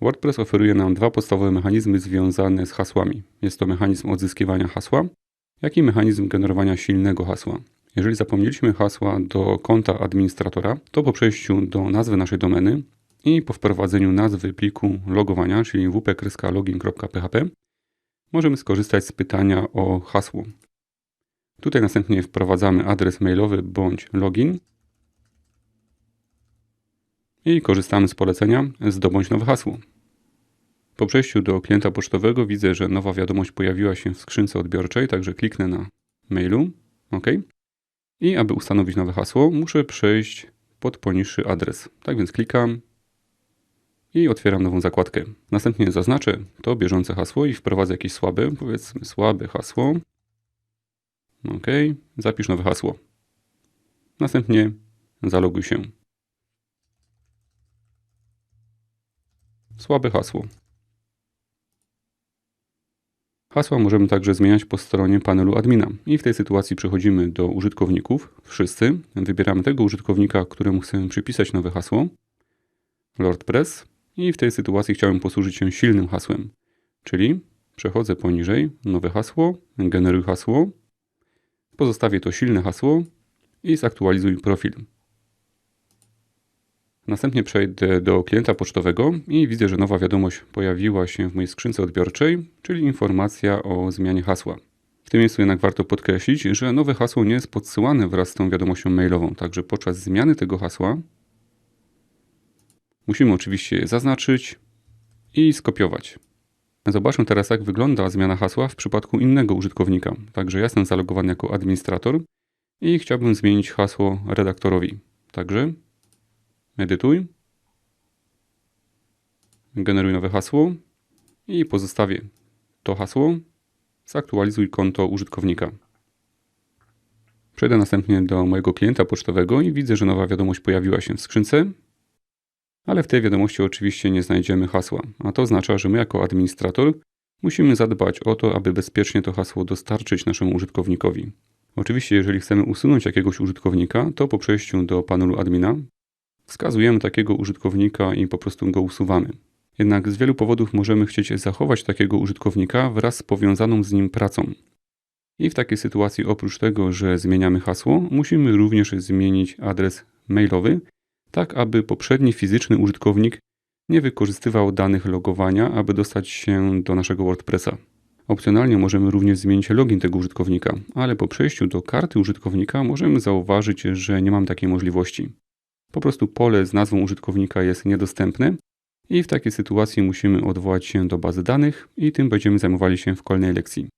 WordPress oferuje nam dwa podstawowe mechanizmy związane z hasłami. Jest to mechanizm odzyskiwania hasła, jak i mechanizm generowania silnego hasła. Jeżeli zapomnieliśmy hasła do konta administratora, to po przejściu do nazwy naszej domeny i po wprowadzeniu nazwy pliku logowania, czyli wp-login.php, możemy skorzystać z pytania o hasło. Tutaj następnie wprowadzamy adres mailowy bądź login i korzystamy z polecenia zdobądź nowe hasło. Po przejściu do klienta pocztowego widzę, że nowa wiadomość pojawiła się w skrzynce odbiorczej, także kliknę na mailu. OK. I aby ustanowić nowe hasło, muszę przejść pod poniższy adres. Tak więc klikam i otwieram nową zakładkę. Następnie zaznaczę to bieżące hasło i wprowadzę jakieś słabe, powiedzmy słabe hasło. OK. Zapisz nowe hasło. Następnie zaloguj się. Słabe hasło. Hasła możemy także zmieniać po stronie panelu admina. I w tej sytuacji przechodzimy do użytkowników, wszyscy, wybieramy tego użytkownika, któremu chcemy przypisać nowe hasło, LordPress i w tej sytuacji chciałem posłużyć się silnym hasłem, czyli przechodzę poniżej, nowe hasło, generuj hasło, pozostawię to silne hasło. I zaktualizuj profil. Następnie przejdę do klienta pocztowego i widzę, że nowa wiadomość pojawiła się w mojej skrzynce odbiorczej, czyli informacja o zmianie hasła. W tym miejscu jednak warto podkreślić, że nowe hasło nie jest podsyłane wraz z tą wiadomością mailową, także podczas zmiany tego hasła musimy oczywiście zaznaczyć i skopiować. Zobaczmy teraz, jak wygląda zmiana hasła w przypadku innego użytkownika. Także ja jestem zalogowany jako administrator i chciałbym zmienić hasło redaktorowi. Także edytuj, generuj nowe hasło i pozostawię to hasło, zaktualizuj konto użytkownika. Przejdę następnie do mojego klienta pocztowego i widzę, że nowa wiadomość pojawiła się w skrzynce, ale w tej wiadomości oczywiście nie znajdziemy hasła, a to oznacza, że my jako administrator musimy zadbać o to, aby bezpiecznie to hasło dostarczyć naszemu użytkownikowi. Oczywiście, jeżeli chcemy usunąć jakiegoś użytkownika, to po przejściu do panelu admina wskazujemy takiego użytkownika i po prostu go usuwamy. Jednak z wielu powodów możemy chcieć zachować takiego użytkownika wraz z powiązaną z nim pracą. I w takiej sytuacji oprócz tego, że zmieniamy hasło, musimy również zmienić adres mailowy, tak aby poprzedni fizyczny użytkownik nie wykorzystywał danych logowania, aby dostać się do naszego WordPressa. Opcjonalnie możemy również zmienić login tego użytkownika, ale po przejściu do karty użytkownika możemy zauważyć, że nie mam takiej możliwości. Po prostu pole z nazwą użytkownika jest niedostępne i w takiej sytuacji musimy odwołać się do bazy danych i tym będziemy zajmowali się w kolejnej lekcji.